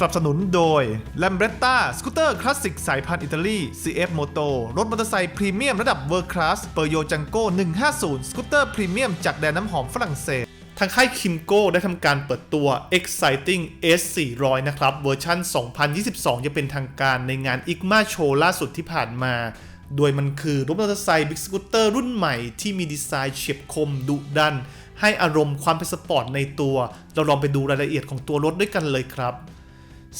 สนับสนุนโดย l a m b r e t t a สกูตเตอร์คลาสสิกสายพันธุ์อิตาลี CF Moto รถมอเตอร์ไซค์พรีเมียมระดับเวอร์คลาสเปอร์โยจังโก้150 สกูตเตอร์พรีเมียมจากแดนน้ำหอมฝรั่งเศสทางค่ายคิมโก้ได้ทำการเปิดตัว Exciting S 400 นะครับ เวอร์ชัน 2022 จะเป็นทางการในงาน IGMA Show ล่าสุดที่ผ่านมา โดยมันคือรถมอเตอร์ไซค์บิ๊กสกูตเตอร์รุ่นใหม่ที่มีดีไซน์เฉียบคมดุดัน ให้อารมณ์ความเป็นสปอร์ตในตัว เราลองไปดูรายละเอียดของตัวรถด้วยกันเลยครับ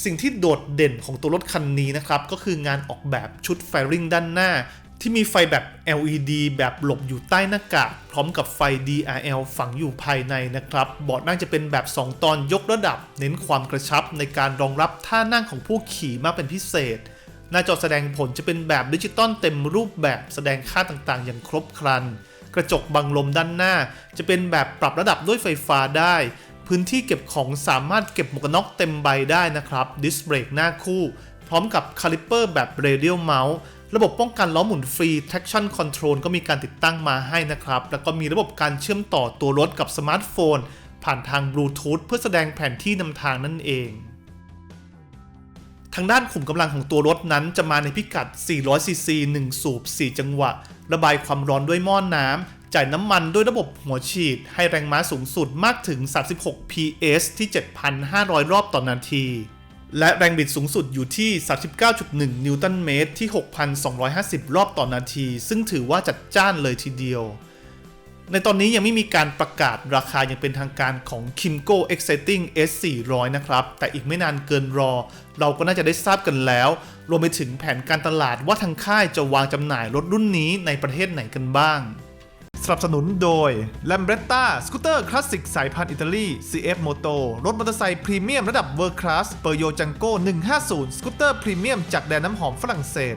สิ่งที่โดดเด่นของตัวรถคันนี้นะครับก็คืองานออกแบบชุดไฟริงด้านหน้า ที่มีไฟแบบ LED แบบหลบอยู่ใต้หน้ากากพร้อมกับไฟ DRL ฝังอยู่ภายในนะครับเบาะนั่งจะเป็นแบบ 2 ตอนยกระดับ เน้นความกระชับในการรองรับท่านั่งของผู้ขี่มากเป็นพิเศษ หน้าจอแสดงผลจะเป็นแบบดิจิตอลเต็มรูปแบบแสดงค่าต่างๆ อย่างครบครัน กระจกบังลมด้านหน้า จะเป็นแบบปรับระดับด้วยไฟฟ้าได้ พื้นที่เก็บของสามารถเก็บหมวกกันน็อกเต็มใบได้นะครับดิสเบรกหน้าคู่ พร้อมกับคาลิปเปอร์แบบเรเดียลเมาส์ระบบป้องกันล้อหมุนฟรี traction control ก็มีการติดตั้งมาให้นะครับ แล้วก็มีระบบการเชื่อมต่อตัวรถกับสมาร์ทโฟน ผ่านทางบลูทูธเพื่อแสดงแผนที่นำทางนั่นเอง ทางด้านขุมกำลังของตัวรถนั้นจะมาในพิกัด 400 ซีซี 1 สูบ 4 จังหวะ ระบายความร้อนด้วยหม้อนน้ำ จ่ายน้ำมันด้วยระบบหัวฉีด ให้แรงม้าสูงสุดมากถึง 36 PS ที่ 7,500 รอบต่อนาที และแรงบิดสูงสุดอยู่ที่ 39.1 นิวตันเมตรที่ 6,250 รอบต่อนาที ซึ่งถือว่าจัดจ้านเลยทีเดียว ในตอนนี้ยังไม่มีการประกาศราคาอย่างเป็นทางการของ Kimco Exciting S 400 นะครับ แต่อีกไม่นานเกินรอ เราก็น่าจะได้ทราบกันแล้ว รวมไปถึงแผนการตลาดว่าทางค่ายจะวางจำหน่ายรถรุ่นนี้ในประเทศไหนกันบ้าง สนับสนุนโดย l a m b r e t t a สกูตเตอร์คลาสสิกสายพันธุ์อิตาลี CF Moto รถมอเตอร์ไซค์พรีเมียมระดับเวอร์คลาสเปอร์โยจังโก้150 สกูตเตอร์พรีเมียมจากแดนน้ำหอมฝรั่งเศส